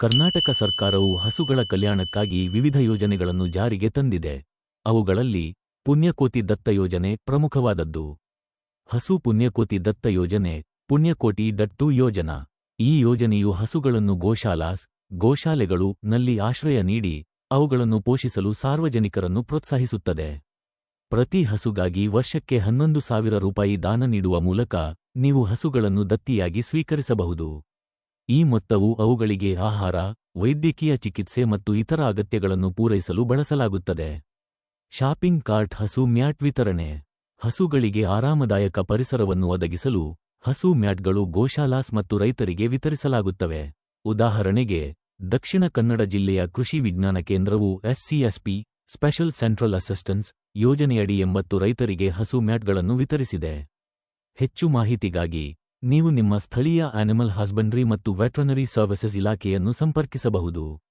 ಕರ್ನಾಟಕ ಸರ್ಕಾರವು ಹಸುಗಳ ಕಲ್ಯಾಣಕ್ಕಾಗಿ ವಿವಿಧ ಯೋಜನೆಗಳನ್ನು ಜಾರಿಗೆ ತಂದಿದೆ. ಅವುಗಳಲ್ಲಿ ಪುಣ್ಯಕೋತಿ ದತ್ತ ಯೋಜನೆ ಪ್ರಮುಖವಾದದ್ದು. ಹಸು ಪುಣ್ಯಕೋತಿ ದತ್ತ ಯೋಜನೆ, ಪುಣ್ಯಕೋಟಿ ಡಟ್ಟು ಯೋಜನಾ. ಈ ಯೋಜನೆಯು ಹಸುಗಳನ್ನು ಗೋಶಾಲಾಸ್, ಗೋಶಾಲೆಗಳು ನಲ್ಲಿ ಆಶ್ರಯ ನೀಡಿ ಅವುಗಳನ್ನು ಪೋಷಿಸಲು ಸಾರ್ವಜನಿಕರನ್ನು ಪ್ರೋತ್ಸಾಹಿಸುತ್ತದೆ. ಪ್ರತಿ ಹಸುಗಾಗಿ ವರ್ಷಕ್ಕೆ ಹನ್ನೊಂದು ಸಾವಿರ ರೂಪಾಯಿ ದಾನ ನೀಡುವ ಮೂಲಕ ನೀವು ಹಸುಗಳನ್ನು ದತ್ತಿಯಾಗಿ ಸ್ವೀಕರಿಸಬಹುದು. ಈ ಮೊತ್ತವು ಅವುಗಳಿಗೆ ಆಹಾರ, ವೈದ್ಯಕೀಯ ಚಿಕಿತ್ಸೆ ಮತ್ತು ಇತರ ಅಗತ್ಯಗಳನ್ನು ಪೂರೈಸಲು ಬಳಸಲಾಗುತ್ತದೆ. ಶಾಪಿಂಗ್ ಕಾರ್ಟ್ ಹಸು ಮ್ಯಾಟ್ ವಿತರಣೆ. ಹಸುಗಳಿಗೆ ಆರಾಮದಾಯಕ ಪರಿಸರವನ್ನು ಒದಗಿಸಲು ಹಸು ಮ್ಯಾಟ್ಗಳು ಗೋಶಾಲಾಸ್ ಮತ್ತು ರೈತರಿಗೆ ವಿತರಿಸಲಾಗುತ್ತವೆ. ಉದಾಹರಣೆಗೆ, ದಕ್ಷಿಣ ಕನ್ನಡ ಜಿಲ್ಲೆಯ ಕೃಷಿ ವಿಜ್ಞಾನ ಕೇಂದ್ರವು ಎಸ್ಸಿಎಸ್ಪಿ, ಸ್ಪೆಷಲ್ ಸೆಂಟ್ರಲ್ ಅಸಿಸ್ಟೆನ್ಸ್ ಯೋಜನೆಯಡಿ ಎಂಬತ್ತು ರೈತರಿಗೆ ಹಸು ಮ್ಯಾಟ್ಗಳನ್ನು ವಿತರಿಸಿದೆ. ಹೆಚ್ಚು ಮಾಹಿತಿಗಾಗಿ ನೀವು ನಿಮ್ಮ ಸ್ಥಳೀಯ ಆನಿಮಲ್ ಹಸ್ಬೆಂಡ್ರಿ ಮತ್ತು ವೆಟ್ರನರಿ ಸರ್ವಿಸಸ್ ಇಲಾಖೆಯನ್ನು ಸಂಪರ್ಕಿಸಬಹುದು.